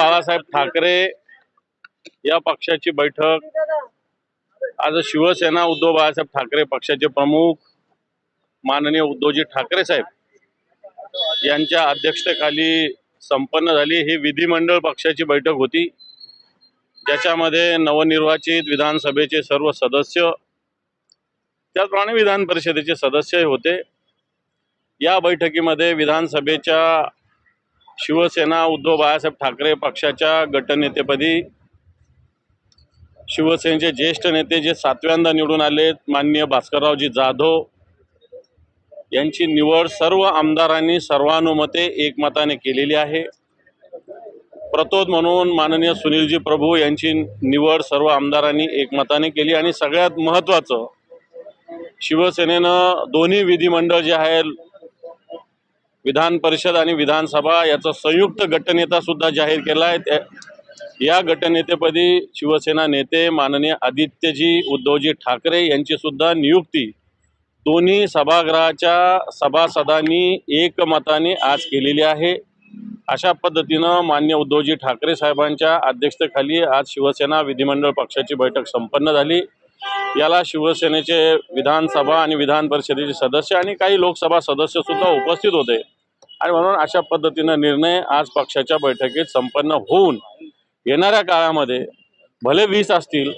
बाळासाहेब ठाकरे या पक्षाची बैठक. आज शिवसेना उद्धव बाळासाहेब ठाकरे पक्षाचे प्रमुख माननीय उद्धवजी ठाकरे साहेब यांच्या अध्यक्षतेखाली संपन्न झाली. ही विधिमंडळ पक्षाची बैठक होती. ज्याच्यामध्ये नवनिर्वाचित विधानसभेचे सर्व सदस्य त्याचप्रमाणे विधान परिषदेचे सदस्य होते. या बैठकीमध्ये विधानसभेच्या शिवसेना उद्धव बाळासाहेब ठाकरे पक्षाच्या गटनेतेपदी शिवसेनेचे ज्येष्ठ नेते जे सातव्यांदा निवडून आलेत माननीय भास्कररावजी जाधव यांची निवड सर्व आमदारांनी सर्वानुमते एकमताने केलेली आहे. प्रतोद म्हणून माननीय सुनीलजी प्रभू यांची निवड सर्व आमदारांनी एकमताने केली आणि सगळ्यात महत्त्वाचं शिवसेनेनं दोन्ही विधिमंडळ जे आहे विधान परिषद आणि विधानसभा याचा संयुक्त गटनेता सुद्धा जाहीर केला आहे. त्या या गटनेतेपदी शिवसेना नेते माननीय आदित्यजी उद्धवजी ठाकरे यांची सुद्धा नियुक्ती दोन्ही सभागृहाच्या सभासदांनी एकमताने आज केलेली आहे. अशा पद्धतीनं मान्य उद्धवजी ठाकरे साहेबांच्या अध्यक्षतेखाली आज शिवसेना विधिमंडळ पक्षाची बैठक संपन्न झाली. याला शिवसेनेचे विधानसभा आणि विधान परिषदेचे सदस्य आणि काही लोकसभा सदस्य सुद्धा उपस्थित होते. आणि म्हणून अशा पद्धतीनं निर्णय आज पक्षाच्या बैठकीत संपन्न होऊन येणाऱ्या काळामध्ये भले वीस असतील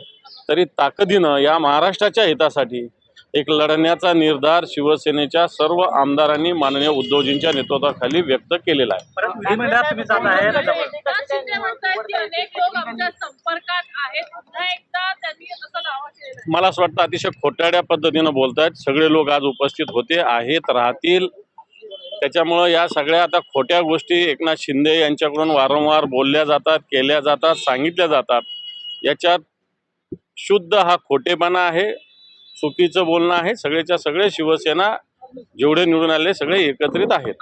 तरी ताकदीनं या महाराष्ट्राच्या हितासाठी एक लढण्याचा निर्धार शिवसेनेच्या सर्व आमदारांनी माननीय उद्धवजींच्या नेतृत्वाखाली व्यक्त केलेला आहे. मला असं वाटतं अतिशय खोटाड्या पद्धतीनं बोलतायत. सगळे लोक आज उपस्थित होते आहेत राहतील. त्याच्यामुळं या सगळ्या आता खोट्या गोष्टी एकनाथ शिंदे यांच्याकडून वारंवार बोलल्या जातात केल्या जातात सांगितल्या जातात. याच्यात शुद्ध हा खोटेपणा आहे चुकीचं बोलणं आहे. सगळेच्या सगळे शिवसेना जेवढे निवडून आले सगळे एकत्रित आहेत.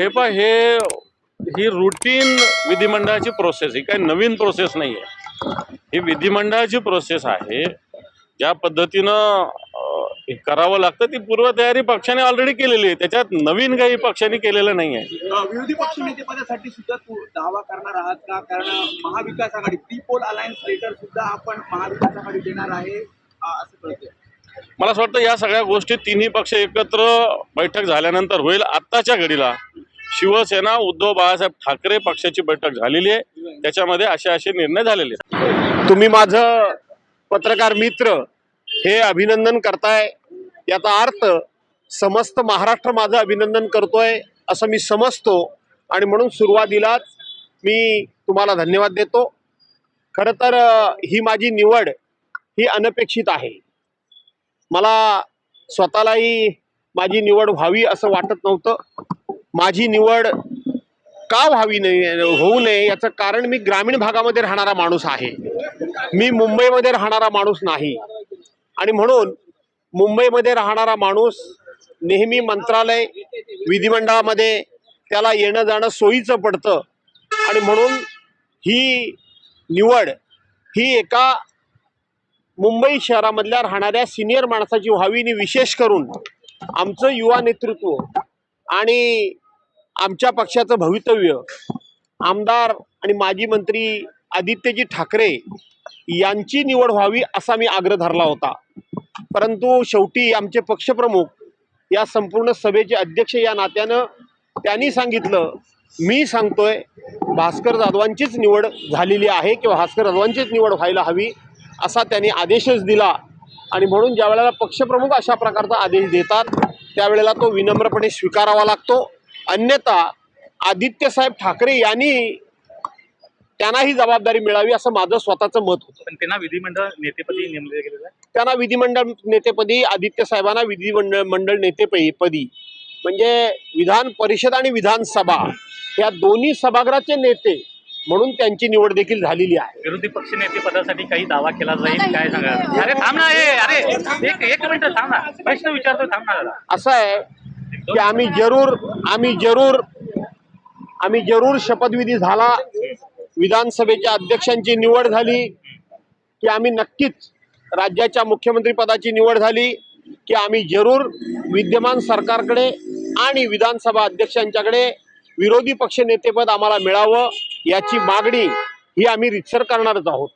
हे पहा हे ही रुटीन विधिमंडळाची प्रोसेस ही काही नवीन प्रोसेस नाही आहे ही विधिमंडळाची प्रोसेस आहे. ज्या पद्धतीनं करावं लागतं ती पूर्वतयारी पक्षाने ऑलरेडी केलेली आहे. त्याच्यात नवीन काही पक्षाने केलेलं नाही आहे विरोधी पक्ष नेतेपदासाठी सुद्धा तू दावा करणार आहात का? कारण Maha Vikas Aghadi pre poll alliance letter सुद्धा आपण महाविकास आघाडी देणार आहे असं कळतंय. मला असं वाटतं या सगळ्या गोष्टी तिन्ही पक्ष एकत्र बैठक झाल्यानंतर होईल. आत्ताच्या घडीला शिवसेना उद्धव बाळासाहेब ठाकरे पक्षाची बैठक झालेली आहे. त्याच्यामध्ये असे असे निर्णय झालेले आहेत. तुम्ही माझं पत्रकार मित्र हे अभिनंदन करताय. याचा अर्थ समस्त महाराष्ट्र माझं अभिनंदन करतोय असं मी समजतो. आणि म्हणून सुरुवातीलाच मी तुम्हाला धन्यवाद देतो. खरं तर ही माझी निवड ही अनपेक्षित आहे. मला स्वतःलाही माझी निवड व्हावी असं वाटत नव्हतं. माझी निवड का व्हावी नये होऊ नये याचं कारण मी ग्रामीण भागामध्ये राहणारा माणूस आहे. मी मुंबईमध्ये राहणारा माणूस नाही. आणि म्हणून मुंबईमध्ये राहणारा माणूस नेहमी मंत्रालय विधिमंडळामध्ये त्याला येणं जाणं सोयीचं पडतं. आणि म्हणून ही निवड ही एका मुंबई शहरामधल्या राहणाऱ्या सिनियर माणसाची व्हावी आणि विशेष करून आमचं युवा नेतृत्व आणि आमच्या पक्षाचं भवितव्य. आमदार आणि माजी मंत्री आदित्यजी ठाकरे यांची निवड व्हावी असा मी आग्रह धरला होता. परंतु शेवटी आमचे पक्षप्रमुख या संपूर्ण सभेचे अध्यक्ष या नात्यानं त्यांनी सांगितलं मी सांगतोय भास्कर जाधवांचीच निवड झालेली आहे किंवा भास्कर जाधवांचीच निवड व्हायला हवी असा त्यांनी आदेशच दिला. आणि म्हणून ज्या वेळेला पक्षप्रमुख अशा प्रकारचा आदेश देतात त्यावेळेला तो विनम्रपणे स्वीकारावा लागतो. अन्यथा आदित्यसाहेब ठाकरे यांनी त्यांना ही जबाबदारी मिळावी असं माझं स्वतःचं मत होतं. पण त्यांना विधिमंडळ नेतेपदी नेमले गेलेलं आहे? त्यांना विधिमंडळ नेतेपदी आदित्य साहेबांना विधिमंडळ मंडळ नेतेपदी पदी. म्हणजे विधान परिषद आणि विधानसभा या दोन्ही सभागृहाचे नेते म्हणून त्यांची निवड देखील झालेली आहे. विरोधी पक्ष नेते पदासाठी काही दावा केला जाईल काय सांगा अरे थांब ना ए, अरे एक एक मिनिट थांब ना. प्रश्न विचारतो थांब ना जरा. असं आहे की आम्ही जरूर आम्ही जरूर आम्ही जरूर शपथविधी झाला. विधानसभेच्या अध्यक्षांची निवड झाली. की आम्ही नक्कीच राज्याच्या मुख्यमंत्री पदाची निवड झाली. की आम्ही जरूर विद्यमान सरकारकडे आणि विधानसभा अध्यक्षांच्याकडे विरोधी पक्ष नेतेपद आम्हाला मिळावं याची मागणी ही आम्ही रितसर करणारच आहोत.